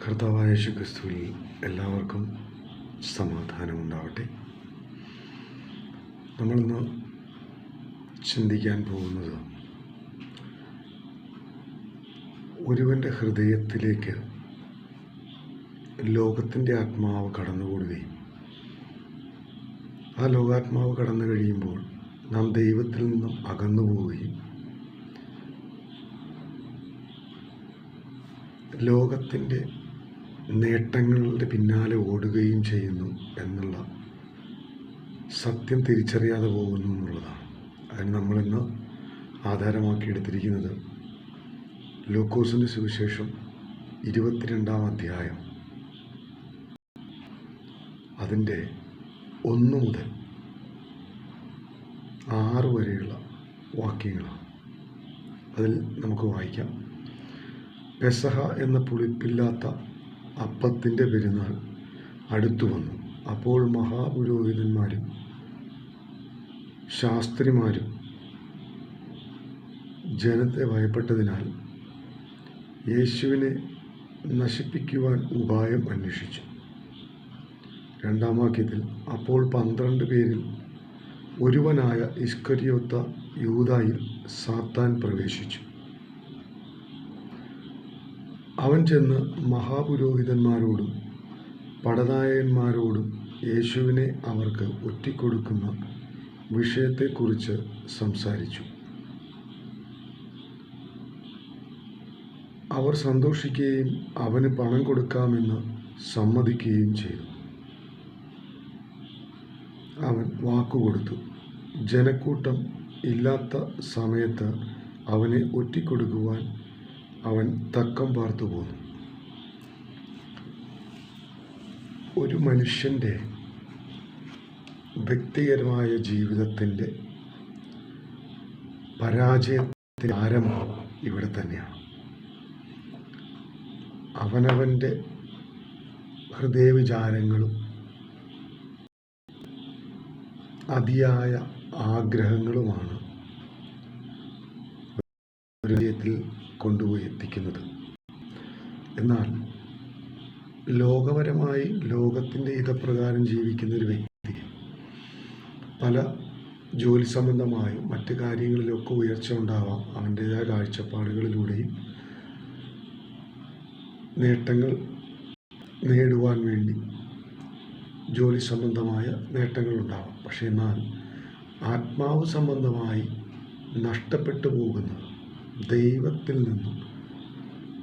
കർത്താവായ യേശു എല്ലാവർക്കും സമാധാനം ഉണ്ടാവട്ടെ നമ്മളിന്ന് ചിന്തിക്കാൻ പോകുന്നത് ഒരുവന്റെ ഹൃദയത്തിലേക്ക് ലോകത്തിന്റെ ആത്മാവ് കടന്നുകൂടുകയും ആ ലോകാത്മാവ് കടന്നു കഴിയുമ്പോൾ നാം ദൈവത്തിൽ നിന്നും അകന്നു പോവുകയും ലോകത്തിന്റെ നേട്ടങ്ങളുടെ പിന്നാലെ ഓടുകയും ചെയ്യുന്നു എന്നുള്ള സത്യം തിരിച്ചറിയാതെ പോകുന്നു എന്നുള്ളതാണ്. അതിന് നമ്മളിന്ന് ആധാരമാക്കി എടുത്തിരിക്കുന്നത് ലൂക്കോസിന്റെ സുവിശേഷം ഇരുപത്തിരണ്ടാം അധ്യായം. അതിന്റെ ഒന്ന് മുതൽ ആറ് വരെയുള്ള വാക്യങ്ങളാണ്. അതിൽ നമുക്ക് വായിക്കാം. പെസഹ എന്ന പുളിപ്പില്ലാത്ത അപ്പത്തിന്റെ പെരുന്നാൾ അടുത്തു വന്നു. അപ്പോൾ മഹാപുരോഹിതന്മാരും ശാസ്ത്രിമാരും ജനത്തെ ഭയപ്പെട്ടതിനാൽ യേശുവിനെ നശിപ്പിക്കുവാൻ ഉപായം അന്വേഷിച്ചു. രണ്ടാം വാക്യത്തിൽ അപ്പോൾ പന്ത്രണ്ട് പേരിൽ ഒരുവനായ ഇസ്കരിയോത്ത യൂതായിൽ സാത്താൻ പ്രവേശിച്ചു. അവൻ ചെന്ന് മഹാപുരോഹിതന്മാരോടും പടനായകന്മാരോടും യേശുവിനെ അവർക്ക് ഒറ്റിക്കൊടുക്കുന്ന വിഷയത്തെക്കുറിച്ച് സംസാരിച്ചു. അവർ സന്തോഷിക്കുകയും അവന് പണം കൊടുക്കാമെന്ന് സമ്മതിക്കുകയും ചെയ്തു. അവൻ വാക്കുകൊടുത്തു ജനക്കൂട്ടം ഇല്ലാത്ത സമയത്ത് അവനെ ഒറ്റിക്കൊടുക്കുവാൻ അവൻ തക്കം പാർത്തു പോന്നു. ഒരു മനുഷ്യന്റെ വ്യക്തിപരമായ ജീവിതത്തിന്റെ പരാജയത്തിന്റെ ആരംഭം ഇവിടെ തന്നെയാണ്. അവനവന്റെ ഹൃദയവിചാരങ്ങളും അതിയായ ആഗ്രഹങ്ങളുമാണ്. ഹൃദയത്തിൽ കൊണ്ടുപോയി എത്തിക്കുന്നത്. എന്നാൽ ലോകപരമായി ലോകത്തിന്റെ ഇതപ്രകാരം ജീവിക്കുന്ന ഒരു വ്യക്തി പല ജോലി സംബന്ധമായും മറ്റ് കാര്യങ്ങളിലൊക്കെ ഉയർച്ച ഉണ്ടാവാം. അവന്റേതായ കാഴ്ചപ്പാടുകളിലൂടെയും നേട്ടങ്ങൾ നേടുവാൻ വേണ്ടി ജോലി സംബന്ധമായ നേട്ടങ്ങൾ ഉണ്ടാവാം പക്ഷേ എന്നാൽ ആത്മാവ് സംബന്ധമായി നഷ്ടപ്പെട്ടു പോകുന്നത് ദൈവത്തിൽ നിന്നും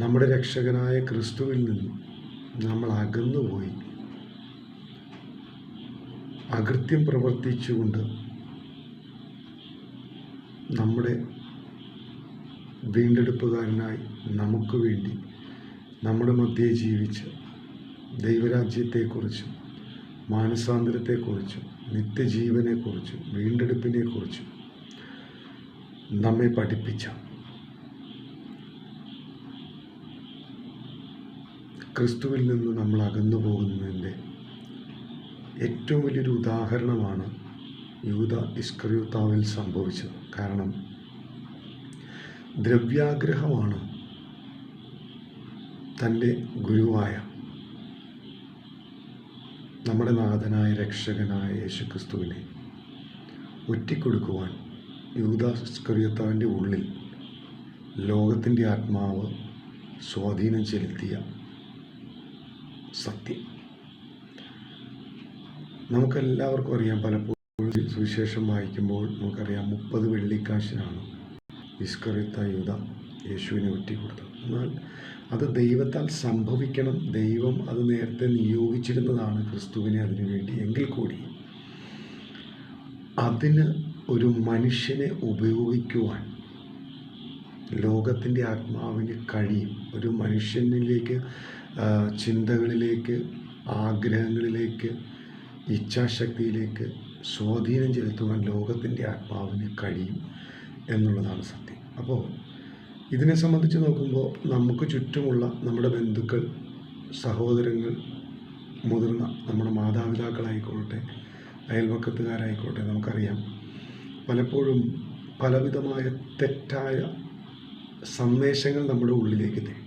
നമ്മുടെ രക്ഷകനായ ക്രിസ്തുവിൽ നിന്നും നമ്മൾ അകന്നുപോയി. അകൃത്യം പ്രവർത്തിച്ചുകൊണ്ട് നമ്മുടെ വീണ്ടെടുപ്പുകാരനായി നമുക്ക് വേണ്ടി നമ്മുടെ മധ്യേ ജീവിച്ച് ദൈവരാജ്യത്തെക്കുറിച്ചും മാനസാന്തരത്തെക്കുറിച്ചും നിത്യജീവനെക്കുറിച്ചും വീണ്ടെടുപ്പിനെക്കുറിച്ചും നമ്മെ പഠിപ്പിച്ച ക്രിസ്തുവിൽ നിന്ന് നമ്മൾ അകന്നു പോകുന്നതിന്റെ ഏറ്റവും വലിയൊരു ഉദാഹരണമാണ് യൂത ഇസ്കറിയുത്താവിൽ സംഭവിച്ചത്. കാരണം ദ്രവ്യാഗ്രഹമാണ് തന്റെ ഗുരുവായ നമ്മുടെ നാഥനായ രക്ഷകനായ യേശുക്രിസ്തുവിനെ ഒറ്റിക്കൊടുക്കുവാൻ യൂദാസ്കറിയത്താവിന്റെ ഉള്ളിൽ ലോകത്തിന്റെ ആത്മാവ് സ്വാധീനം ചെലുത്തിയ സത്യം. നമുക്കെല്ലാവർക്കും അറിയാം പലപ്പോഴും സുവിശേഷം വായിക്കുമ്പോൾ നമുക്കറിയാം മുപ്പത് വെള്ളിക്കാശിനാണ് ഇസ്കറിയത്ത യുധ യേശുവിനെ ഒറ്റിക്കൊടുത്തത്. എന്നാൽ അത് ദൈവത്താൽ സംഭവിക്കണം ദൈവം അത് നേരത്തെ നിയോഗിച്ചിരുന്നതാണ് ക്രിസ്തുവിനെ അതിനുവേണ്ടി എങ്കിൽ കൂടി അതിന് ഒരു മനുഷ്യനെ ഉപയോഗിക്കുവാൻ ലോകത്തിന്റെ ആത്മാവിന് കഴിയും. ഒരു മനുഷ്യനിലേക്ക് ചിന്തകളിലേക്ക് ആഗ്രഹങ്ങളിലേക്ക് ഇച്ഛാശക്തിയിലേക്ക് സ്വാധീനം ചെലുത്തുവാൻ ലോകത്തിന്റെ ആത്മാവിന് കഴിയും എന്നുള്ളതാണ് സത്യം. അപ്പോൾ ഇതിനെ സംബന്ധിച്ച് നോക്കുമ്പോൾ നമുക്ക് ചുറ്റുമുള്ള നമ്മുടെ ബന്ധുക്കൾ സഹോദരങ്ങൾ മുതിർന്ന നമ്മുടെ മാതാപിതാക്കളായിക്കോട്ടെ അയൽവക്കത്തുകാരായിക്കോട്ടെ നമുക്കറിയാം. പലപ്പോഴും പലവിധമായ തെറ്റായ സന്ദേശങ്ങൾ നമ്മുടെ ഉള്ളിലേക്ക് തരും.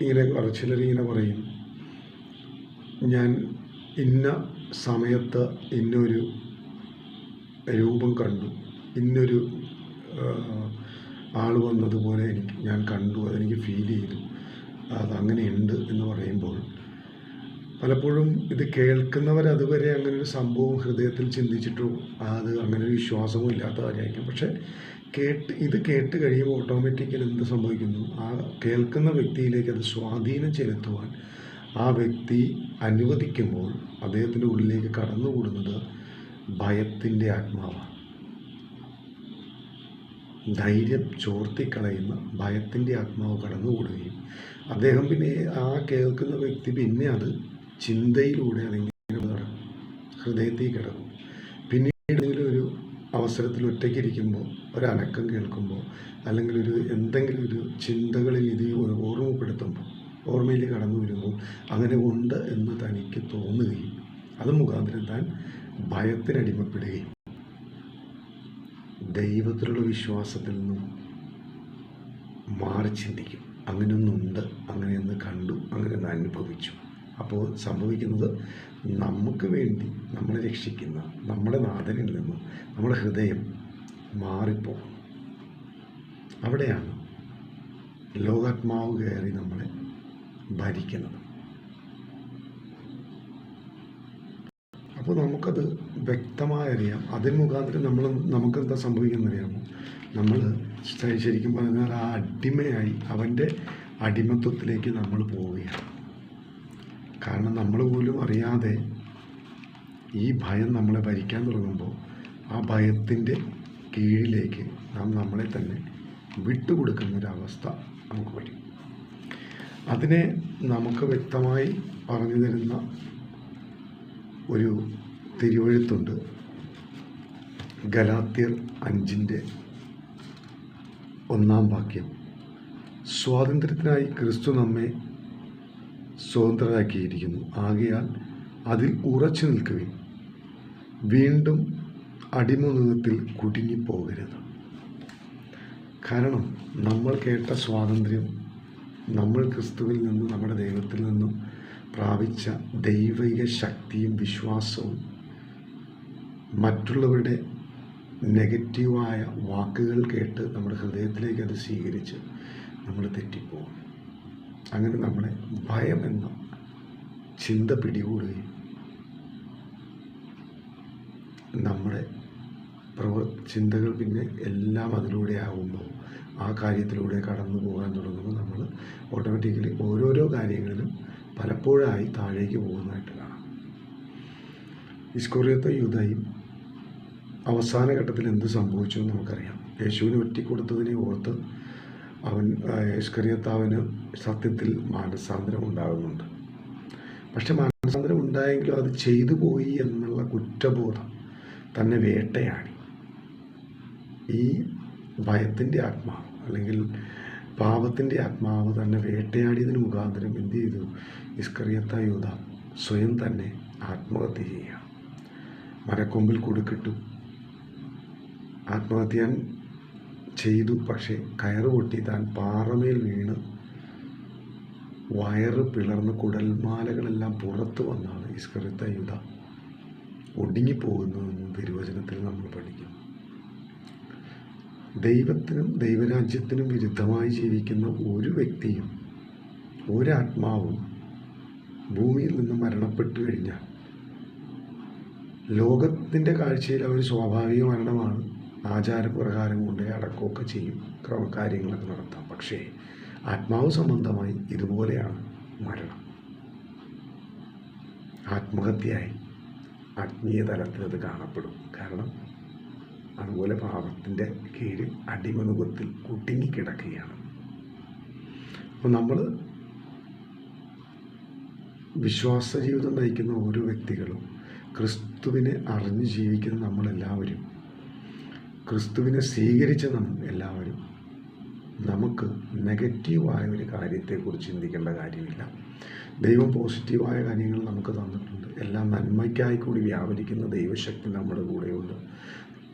ഇങ്ങനെ ചിലരിങ്ങനെ പറയും ഞാൻ ഇന്ന സമയത്ത് ഇന്നൊരു രൂപം കണ്ടു. ഇന്നൊരു ആൾ വന്നതുപോലെ എനിക്ക് ഞാൻ കണ്ടു. അതെനിക്ക് ഫീൽ ചെയ്തു. അതങ്ങനെയുണ്ട് എന്ന് പറയുമ്പോൾ പലപ്പോഴും ഇത് കേൾക്കുന്നവർ അതുവരെ അങ്ങനെ ഒരു സംഭവം ഹൃദയത്തിൽ ചിന്തിച്ചിട്ടോ അത് അങ്ങനെ ഒരു വിശ്വാസമോ ഇല്ലാത്ത കാര്യമായിരിക്കും. പക്ഷേ കേട്ട് ഇത് കേട്ട് കഴിയുമ്പോൾ ഓട്ടോമാറ്റിക്കലി എന്ത് സംഭവിക്കുന്നു? ആ കേൾക്കുന്ന വ്യക്തിയിലേക്ക് അത് സ്വാധീനം ചെലുത്തുവാൻ ആ വ്യക്തി അനുവദിക്കുമ്പോൾ അദ്ദേഹത്തിന്റെ ഉള്ളിലേക്ക് കടന്നുകൂടുന്നത് ഭയത്തിന്റെ ആത്മാവാണ്. ധൈര്യം ചോർത്തിക്കളയുന്ന ഭയത്തിന്റെ ആത്മാവ് കടന്നുകൂടുകയും അദ്ദേഹം പിന്നെ ആ കേൾക്കുന്ന വ്യക്തി പിന്നെ അത് ചിന്തയിലൂടെ നടക്കും ഹൃദയത്തിൽ കിടക്കും. അവസരത്തിൽ ഒറ്റയ്ക്കിരിക്കുമ്പോൾ ഒരനക്കം കേൾക്കുമ്പോൾ അല്ലെങ്കിൽ ഒരു എന്തെങ്കിലും ഒരു ചിന്തകളിൽ ഇത് ഓർമ്മപ്പെടുത്തുമ്പോൾ ഓർമ്മയിൽ കടന്നു വരുമ്പോൾ അങ്ങനെ ഉണ്ട് എന്ന് തനിക്ക് തോന്നുകയും അത് മുഖാന്തരം താൻ ഭയത്തിനടിമപ്പെടുകയും ദൈവത്തിലുള്ള വിശ്വാസത്തിൽ നിന്നും മാറി ചിന്തിക്കും. അങ്ങനെയൊന്നുണ്ട് അങ്ങനെയൊന്ന് കണ്ടു അങ്ങനെയൊന്ന് അനുഭവിച്ചു. അപ്പോൾ സംഭവിക്കുന്നത് നമുക്ക് വേണ്ടി നമ്മളെ രക്ഷിക്കുന്ന നമ്മുടെ നാഥനിൽ നിന്ന് നമ്മുടെ ഹൃദയം മാറിപ്പോകും. അവിടെയാണ് ലോകാത്മാവ് കയറി നമ്മളെ ഭരിക്കുന്നത്. അപ്പോൾ നമുക്കത് വ്യക്തമായി അറിയാം അതിന് മുഖാന്തരം നമ്മൾ നമുക്ക് എന്താ സംഭവിക്കുന്നത് അറിയാമോ നമ്മൾ ശരിക്കും പറഞ്ഞാൽ ആ അടിമയായി അവന്റെ അടിമത്വത്തിലേക്ക് നമ്മൾ പോവുകയാണ്. കാരണം നമ്മൾ പോലും അറിയാതെ ഈ ഭയം നമ്മളെ ഭരിക്കാൻ തുടങ്ങുമ്പോൾ ആ ഭയത്തിന്റെ കീഴിലേക്ക് നാം നമ്മളെ തന്നെ വിട്ടുകൊടുക്കുന്ന ഒരവസ്ഥ നമുക്ക് വരും അതിനെ നമുക്ക് വ്യക്തമായി പറഞ്ഞു തരുന്ന ഒരു തിരുവഴുത്തുണ്ട് ഗലാത്യർ അഞ്ചിന്റെ ഒന്നാം വാക്യം. സ്വാതന്ത്ര്യത്തിനായി ക്രിസ്തു നമ്മെ സ്വതന്ത്രരാക്കിയിരിക്കുന്നു ആകയാൽ അതിൽ ഉറച്ചു നിൽക്കുവിൻ. വീണ്ടും അടിമനുഖത്തിൽ കുടുങ്ങിപ്പോകരുത്. കാരണം നമ്മൾ കേട്ട സ്വാതന്ത്ര്യം നമ്മൾ ക്രിസ്തുവിൽ നിന്നും നമ്മുടെ ദൈവത്തിൽ നിന്നും പ്രാപിച്ച ദൈവിക ശക്തിയും വിശ്വാസവും മറ്റുള്ളവരുടെ നെഗറ്റീവായ വാക്കുകൾ കേട്ട് നമ്മുടെ ഹൃദയത്തിലേക്ക് അത് സ്വീകരിച്ച് നമ്മൾ തെറ്റിപ്പോകും. അങ്ങനെ നമ്മളെ ഭയം എന്ന ചിന്ത പിടികൂടുകയും നമ്മുടെ പ്രവ ചിന്തകൾ പിന്നെ എല്ലാം അതിലൂടെ ആകുമ്പോൾ ആ കാര്യത്തിലൂടെ കടന്നു പോകാൻ തുടങ്ങുമ്പോൾ നമ്മൾ ഓട്ടോമാറ്റിക്കലി ഓരോരോ കാര്യങ്ങളിലും പലപ്പോഴായി താഴേക്ക് പോകുന്നതായിട്ട് കാണാം. ഇസ്കോറിയത്തെ യുദ്ധയും അവസാന ഘട്ടത്തിൽ എന്ത് സംഭവിച്ചു എന്ന് നമുക്കറിയാം. യേശുവിന് ഒറ്റിക്കൊടുത്തതിനെ ഓർത്ത് അവൻ ഇസ്കറിയത്താവിന് സത്യത്തിൽ മാനസാന്തരം ഉണ്ടാകുന്നുണ്ട്. പക്ഷെ മാനസാന്തരം ഉണ്ടായെങ്കിലും അത് ചെയ്തു പോയി എന്നുള്ള കുറ്റബോധം തന്നെ വേട്ടയാണ് ഈ ഭയത്തിന്റെ ആത്മാവ് അല്ലെങ്കിൽ പാപത്തിന്റെ ആത്മാവ് തന്നെ വേട്ടയാടിയതിന് മുഖാന്തരം എന്ത് ചെയ്തു? ഇസ്കറിയത്ത യൂത സ്വയം തന്നെ ആത്മഹത്യ ചെയ്യുക. മരക്കൊമ്പിൽ കൊടുക്കിട്ടു. ആത്മഹത്യ ചെയ്തു പക്ഷേ കയറ് പൊട്ടി താൻ പാറമേൽ വീണ് വയറ് പിളർന്ന് കുടൽമാലകളെല്ലാം പുറത്തു വന്നാണ് ഇസ്കറിത്ത യുധ ഒടുങ്ങിപ്പോകുന്നതെന്ന് തിരുവചനത്തിൽ നമ്മൾ പഠിക്കും. ദൈവത്തിനും ദൈവരാജ്യത്തിനും വിരുദ്ധമായി ജീവിക്കുന്ന ഒരു വ്യക്തിയും ഒരാത്മാവും ഭൂമിയിൽ നിന്ന് മരണപ്പെട്ടു കഴിഞ്ഞാൽ ലോകത്തിന്റെ കാഴ്ചയിൽ അവർ സ്വാഭാവിക മരണമാണ്. ആചാരപ്രകാരം കൊണ്ട് അടക്കമൊക്കെ ചെയ്യും. ക്രമകാര്യങ്ങളൊക്കെ നടത്താം. പക്ഷേ ആത്മാവ് സംബന്ധമായി ഇതുപോലെയാണ് മരണം. ആത്മഹത്യയായി. ആത്മീയ തലത്തിൽ അത് കാണപ്പെടും. കാരണം അതുപോലെ പാപത്തിന്റെ കീഴിൽ അടിമനുഖത്തിൽ കുടുങ്ങിക്കിടക്കുകയാണ്. അപ്പോൾ നമ്മൾ വിശ്വാസ ജീവിതം നയിക്കുന്ന ഓരോ വ്യക്തികളും ക്രിസ്തുവിനെ അറിഞ്ഞ് ജീവിക്കുന്ന നമ്മളെല്ലാവരും ക്രിസ്തുവിനെ സ്വീകരിച്ച നമ്മൾ എല്ലാവരും നമുക്ക് നെഗറ്റീവായ ഒരു കാര്യത്തെക്കുറിച്ച് ചിന്തിക്കേണ്ട കാര്യമില്ല. ദൈവം പോസിറ്റീവായ കാര്യങ്ങൾ നമുക്ക് തന്നിട്ടുണ്ട്. എല്ലാം നന്മയ്ക്കായി കൂടി വ്യാപരിക്കുന്ന ദൈവശക്തി നമ്മുടെ കൂടെയുണ്ട്.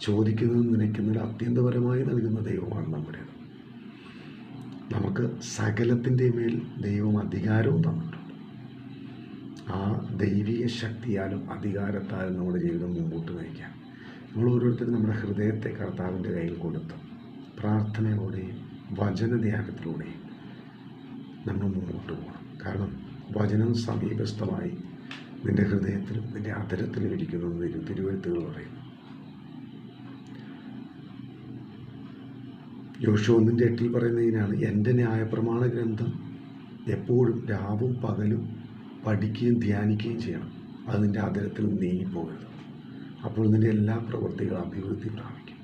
ചോദിക്കുന്നതും നിനയ്ക്കുന്നതിൽ അത്യന്തപരമായി നൽകുന്ന ദൈവമാണ് നമ്മുടേത്. നമുക്ക് സകലത്തിന്റെ മേൽ ദൈവം അധികാരവും തന്നിട്ടുണ്ട്. ആ ദൈവിക ശക്തിയാലും അധികാരത്താലും നമ്മുടെ ജീവിതം മുമ്പോട്ട് നയിക്കാം. നമ്മൾ ഓരോരുത്തരും നമ്മുടെ ഹൃദയത്തെ കർത്താവിന്റെ കയ്യിൽ കൊടുത്ത് പ്രാർത്ഥനയോടെയും വചനധ്യാനത്തിലൂടെയും നമ്മൾ മുമ്പോട്ട് പോകണം. കാരണം വചനം സമീപസ്ഥമായി നിന്റെ ഹൃദയത്തിലും നിന്റെ അതരത്തിലും ഇരിക്കുന്നു എന്ന് തിരു തിരുവഴുത്തുകൾ പറയും യോശോ ഒന്നിന്റെ എട്ടിൽ പറയുന്നതിനാണ് എന്റെ ന്യായപ്രമാണ ഗ്രന്ഥം എപ്പോഴും രാവും പകലും പഠിക്കുകയും ധ്യാനിക്കുകയും ചെയ്യണം. അത് നിന്റെ അതിരത്തിൽ നീങ്ങിപ്പോകരുത്. അപ്പോൾ നിന്റെ എല്ലാ പ്രവൃത്തികളും അഭിവൃദ്ധി പ്രാപിക്കും.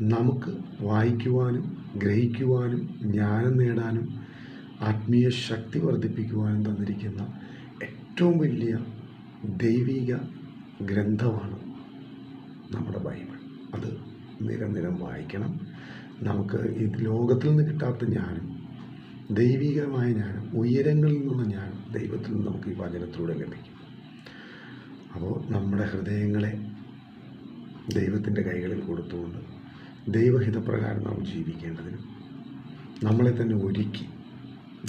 നമുക്ക് വായിക്കുവാനും ഗ്രഹിക്കുവാനും ജ്ഞാനം നേടാനും ആത്മീയ ശക്തി വർദ്ധിപ്പിക്കുവാനും തന്നിരിക്കുന്ന ഏറ്റവും വലിയ ദൈവിക ഗ്രന്ഥമാണ് നമ്മുടെ ബൈബിൾ. അത് നിരന്തരം വായിക്കണം. നമുക്ക് ഈ ലോകത്തിൽ നിന്ന് കിട്ടാത്ത ജ്ഞാനം ദൈവികമായ ജ്ഞാനം ഉയരങ്ങളിൽ നിന്നുള്ള ജ്ഞാനം ദൈവത്തിൽ നിന്ന് നമുക്ക് ഈ വചനത്തിലൂടെ ലഭിക്കും. അപ്പോൾ നമ്മുടെ ഹൃദയങ്ങളെ ദൈവത്തിന്റെ കൈകളിൽ കൊടുത്തുകൊണ്ട് ദൈവഹിതപ്രകാരം നാം ജീവിക്കേണ്ടതിന് നമ്മളെ തന്നെ ഒരുക്കി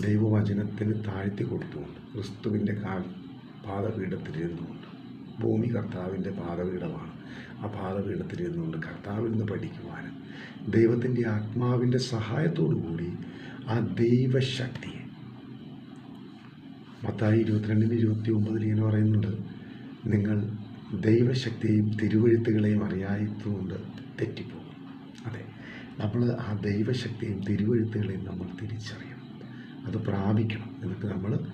ദൈവവചനത്തിന് താഴ്ത്തി കൊടുത്തുകൊണ്ട് ക്രിസ്തുവിന്റെ കാൽ പാദപീഠത്തിലിരുന്നുകൊണ്ട് ഭൂമി കർത്താവിന്റെ പാദപീഠമാണ്. ആ പാദപീഠത്തിലിരുന്നുകൊണ്ട് കർത്താവിൽ നിന്ന് പഠിക്കുവാനും ദൈവത്തിന്റെ ആത്മാവിന്റെ സഹായത്തോടു കൂടി ആ ദൈവശക്തിയെ മത്തായി ഇരുപത്തിരണ്ടിന് ഇരുപത്തി ഒമ്പതിൽ ഇങ്ങനെ പറയുന്നുണ്ട്. നിങ്ങൾ ദൈവശക്തിയെയും തിരുവഴുത്തുകളെയും അറിയാത്തതുകൊണ്ട് തെറ്റിപ്പോകും അതെ. നമ്മൾ ആ ദൈവശക്തിയും തിരുവഴുത്തുകളെയും നമ്മൾ തിരിച്ചറിയണം. അത് പ്രാപിക്കണം. എന്നിട്ട് നമ്മൾ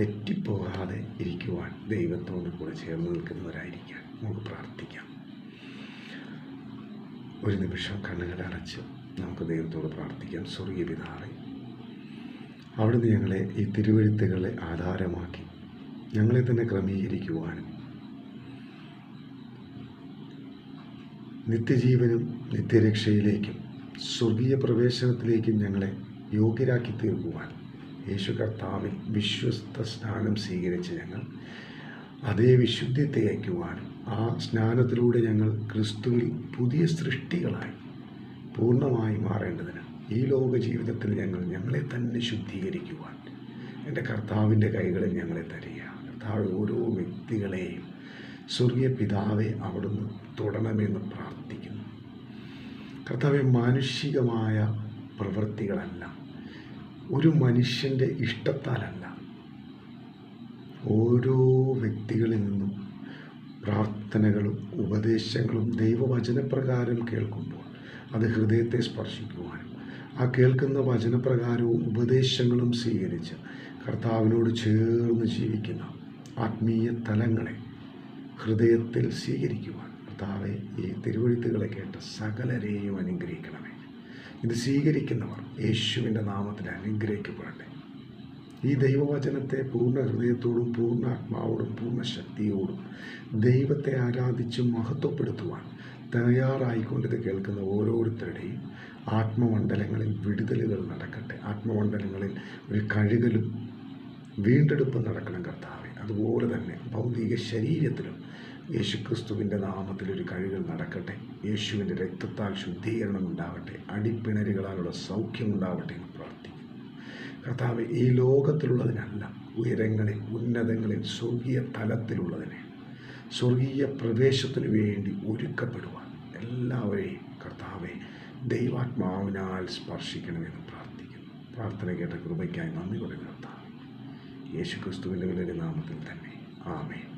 തെറ്റിപ്പോകാതെ ഇരിക്കുവാൻ ദൈവത്തോട് കൂടെ ചേർന്ന് നിൽക്കുന്നവരായിരിക്കാൻ നമുക്ക് പ്രാർത്ഥിക്കാം. ഒരു നിമിഷം കണ്ണുകളടച്ച് നമുക്ക് ദൈവത്തോട് പ്രാർത്ഥിക്കാം. സ്വർഗീയ പിതാവെ അവിടുന്ന് ഞങ്ങളെ ഈ തിരുവഴുത്തുകളെ ആധാരമാക്കി ഞങ്ങളെ തന്നെ ക്രമീകരിക്കുവാനും നിത്യജീവനും നിത്യരക്ഷയിലേക്കും സ്വർഗീയ പ്രവേശനത്തിലേക്കും ഞങ്ങളെ യോഗ്യരാക്കി തീർക്കുവാൻ യേശു കർത്താവിൽ വിശ്വസ്ത സ്നാനം സ്വീകരിച്ച് ഞങ്ങൾ അതേ വിശുദ്ധി തികയ്ക്കുവാനും ആ സ്നാനത്തിലൂടെ ഞങ്ങൾ ക്രിസ്തുവിൽ പുതിയ സൃഷ്ടികളായി പൂർണമായി മാറേണ്ടതിന് ഈ ലോക ജീവിതത്തിൽ ഞങ്ങൾ ഞങ്ങളെ തന്നെ ശുദ്ധീകരിക്കുവാൻ എന്റെ കർത്താവിന്റെ കൈകളിൽ ഞങ്ങളെ തരിക. കർത്താവ് ഓരോ വ്യക്തികളെയും സ്വർഗീയ പിതാവെ അവിടുന്ന് തൊടണമെന്ന് പ്രാർത്ഥിക്കുന്നു. കർത്താവെ മാനുഷികമായ പ്രവൃത്തികളല്ല. ഒരു മനുഷ്യന്റെ ഇഷ്ടത്താലല്ല. ഓരോ വ്യക്തികളിൽ നിന്നും പ്രാർത്ഥനകളും ഉപദേശങ്ങളും ദൈവവചനപ്രകാരം കേൾക്കുമ്പോൾ അത് ഹൃദയത്തെ സ്പർശിക്കുവാനും ആ കേൾക്കുന്ന വചനപ്രകാരവും ഉപദേശങ്ങളും സ്വീകരിച്ച് കർത്താവിനോട് ചേർന്ന് ജീവിക്കുന്ന ആത്മീയ തലങ്ങളെ ഹൃദയത്തിൽ സ്വീകരിക്കുവാൻ. കർത്താവെ ഈ തിരുവഴുത്തുകളെ കേട്ട് സകലരെയും അനുഗ്രഹിക്കണമേ. ഇത് സ്വീകരിക്കുന്നവർ യേശുവിന്റെ നാമത്തിൽ അനുഗ്രഹിക്കപ്പെടട്ടെ. ഈ ദൈവവചനത്തെ പൂർണ ഹൃദയത്തോടും പൂർണ ആത്മാവോടും പൂർണ ശക്തിയോടും ദൈവത്തെ ആരാധിച്ച് മഹത്വപ്പെടുത്തുവാൻ തയ്യാറായിക്കൊണ്ടിത് കേൾക്കുന്ന ഓരോരുത്തരുടെയും ആത്മമണ്ഡലങ്ങളിൽ വിടുതലുകൾ നടക്കട്ടെ. ആത്മമണ്ഡലങ്ങളിൽ ഒരു കഴുകലും വീണ്ടെടുപ്പ് നടക്കണം കർത്താവെ. അതുപോലെ തന്നെ ഭൗതിക ശരീരത്തിലും യേശുക്രിസ്തുവിന്റെ നാമത്തിൽ ഒരു കഴുകൽ നടക്കട്ടെ. യേശുവിന്റെ രക്തത്താൽ ശുദ്ധീകരണം ഉണ്ടാവട്ടെ. അടിപ്പിണരുകളാലുള്ള സൗഖ്യം ഉണ്ടാവട്ടെ എന്ന് പ്രാർത്ഥിക്കുന്നു. കർത്താവ് ഈ ലോകത്തിലുള്ളതിനല്ല ഉയരങ്ങളിൽ ഉന്നതങ്ങളിൽ സ്വർഗീയ തലത്തിലുള്ളതിനെ സ്വർഗീയ പ്രവേശത്തിനു വേണ്ടി ഒരുക്കപ്പെടുവാൻ എല്ലാവരെയും കർത്താവെ ദൈവാത്മാവിനാൽ സ്പർശിക്കണമെന്ന് പ്രാർത്ഥിക്കുന്നു. പ്രാർത്ഥന കേട്ട കൃപയ്ക്കായി നന്ദി കൊടുക്കുന്ന കർത്താവ്. യേശു ക്രിസ്തുവിന്റെ വിലയുടെ നാമത്തിൽ തന്നെ. ആമേ